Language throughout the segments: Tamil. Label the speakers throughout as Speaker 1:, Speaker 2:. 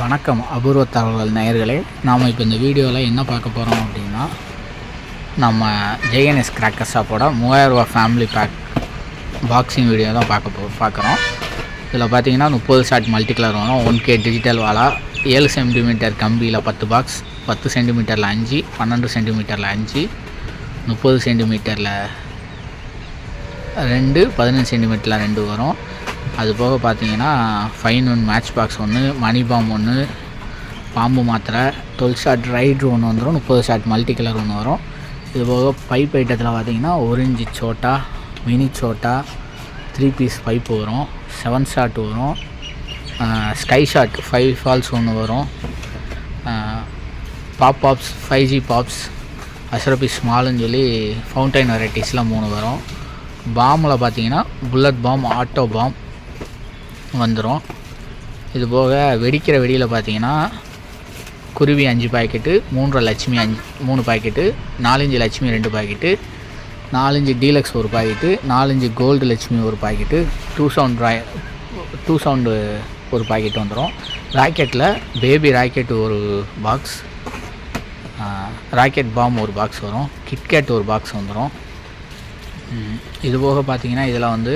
Speaker 1: வணக்கம் அபூர்வ தகவல் நேயர்களே. நாம் இப்போ இந்த வீடியோவில் என்ன பார்க்க போகிறோம் அப்படின்னா நம்ம ஜேஎன்எஸ் கிராக்கர் ஷாப்போட மூவாயிரரூபா ஃபேமிலி பேக் பாக்ஸிங் வீடியோ தான் பார்க்க போ பார்க்குறோம். இதில் பார்த்தீங்கன்னா முப்பது ஷாட் மல்டி கலர் வரும் ஒன் கே டிஜிட்டல் வாலா ஏழு சென்டிமீட்டர் கம்பியில் பத்து பாக்ஸ் பத்து சென்டிமீட்டரில் அஞ்சு பன்னெண்டு சென்டிமீட்டரில் அஞ்சு முப்பது சென்டிமீட்டரில் ரெண்டு பதினஞ்சு சென்டிமீட்டரில் ரெண்டு வரும். அது போக பார்த்தீங்கன்னா ஃபைன் ஒன் மேட்ச் பாக்ஸ் ஒன்று மணி பாம் ஒன்று பாம்பு மாத்திரை டுவெல் ஷாட் ரைடு ஒன்று வந்துடும் முப்பது ஷாட் மல்டி கலர் ஒன்று வரும். இது போக பைப் ஐட்டத்தில் பார்த்தீங்கன்னா ஒரு இன்ச்சு சோட்டா மினி சோட்டா த்ரீ பீஸ் பைப் வரும் செவன் ஷாட் வரும் ஸ்கை ஷாட் ஃபைவ் ஃபால்ஸ் ஒன்று வரும் pop pops five G pops அசரபி ஸ்மால்னு சொல்லி ஃபவுண்டைன் வெரைட்டிஸ்லாம் மூணு வரும். பாமில் பார்த்தீங்கன்னா புல்லட் பாம் ஆட்டோ பாம் வந்துடும் இது போக வெடிக்கிற வெடியில் பார்த்தீங்கன்னா குருவி அஞ்சு பாக்கெட்டு மூன்றரை லட்சுமி அஞ்சு மூணு பாக்கெட்டு நாலஞ்சு லட்சுமி ரெண்டு பாக்கெட்டு நாலஞ்சு டீலக்ஸ் ஒரு பாக்கெட்டு நாலஞ்சு கோல்டு லட்சுமி ஒரு பாக்கெட்டு டூ சவுண்ட் ராய் டூ சவுண்டு ஒரு பாக்கெட் வந்துடும் ராக்கெட்டில் பேபி ராக்கெட் ஒரு பாக்ஸ் ராக்கெட் பாம் ஒரு பாக்ஸ் வரும். கிட்கேட் ஒரு பாக்ஸ் வந்துடும் இது போக பார்த்தீங்கன்னா இதில் வந்து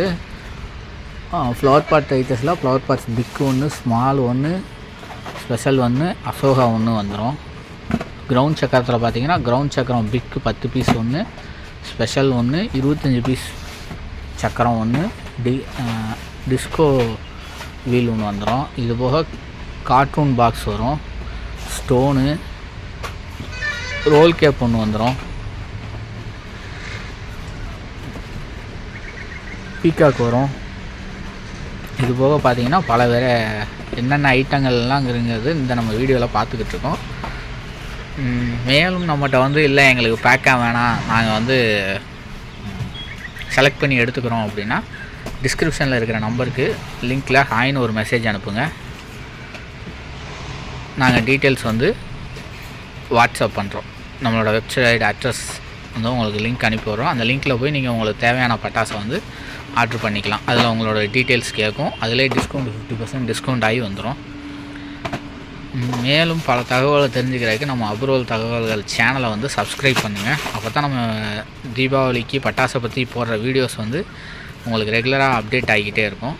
Speaker 1: ஃப்ளவர் பாட் ஐட்டஸில் ஃப்ளவர் பாட்ஸ் பிக் ஒன்று ஸ்மால் ஒன்று ஸ்பெஷல் ஒன்று அசோகா ஒன்று வந்துடும் கிரவுண்ட் சக்கரத்தில் பார்த்தீங்கன்னா கிரவுண்ட் சக்கரம் பிக்கு பத்து பீஸ் ஒன்று ஸ்பெஷல் ஒன்று இருபத்தஞ்சி பீஸ் சக்கரம் ஒன்று டி டிஸ்கோ வீல் ஒன்று வந்துடும் இது போக கார்ட்டூன் பாக்ஸ் வரும். ஸ்டோனு ரோல் கேப் ஒன்று வந்துடும் பீகாக் வரும். இது போக பார்த்தீங்கன்னா பல வேறு என்னென்ன ஐட்டங்கள்லாம் இருங்கிறது இந்த நம்ம வீடியோவில் பார்த்துக்கிட்டு இருக்கோம். மேலும் நம்மகிட்ட வந்து இல்லை எங்களுக்கு பேக்காக வேணாம். நாங்கள் வந்து செலக்ட் பண்ணி எடுத்துக்கிறோம் அப்படின்னா டிஸ்கிரிப்ஷனில் இருக்கிற நம்பருக்கு லிங்க்கில் ஹாய்னு ஒரு மெசேஜ் அனுப்புங்க. நாங்கள் டீட்டெயில்ஸ் வந்து வாட்ஸ்அப் பண்ணுறோம் நம்மளோட வெப்சைட் அட்ரஸ் வந்து உங்களுக்கு லிங்க் அனுப்பி வரும் அந்த லிங்க்கில் போய் நீங்கள் உங்களுக்கு தேவையான பட்டாசை வந்து ஆர்டர் பண்ணிக்கலாம். அதில் உங்களோட டீட்டெயில்ஸ் கேட்கும் அதிலே டிஸ்கவுண்ட் ஃபிஃப்டி பர்சன்ட் டிஸ்கவுண்ட் ஆகி வந்துடும் மேலும் பல தகவலை தெரிஞ்சுக்கிறதுக்கு நம்ம அபூர்வல் தகவல்கள் சேனலை வந்து சப்ஸ்கிரைப் பண்ணுங்கள் அப்போ தான் நம்ம தீபாவளிக்கு பட்டாசை பற்றி போடுற வீடியோஸ் வந்து உங்களுக்கு ரெகுலராக அப்டேட் ஆகிக்கிட்டே இருக்கும்.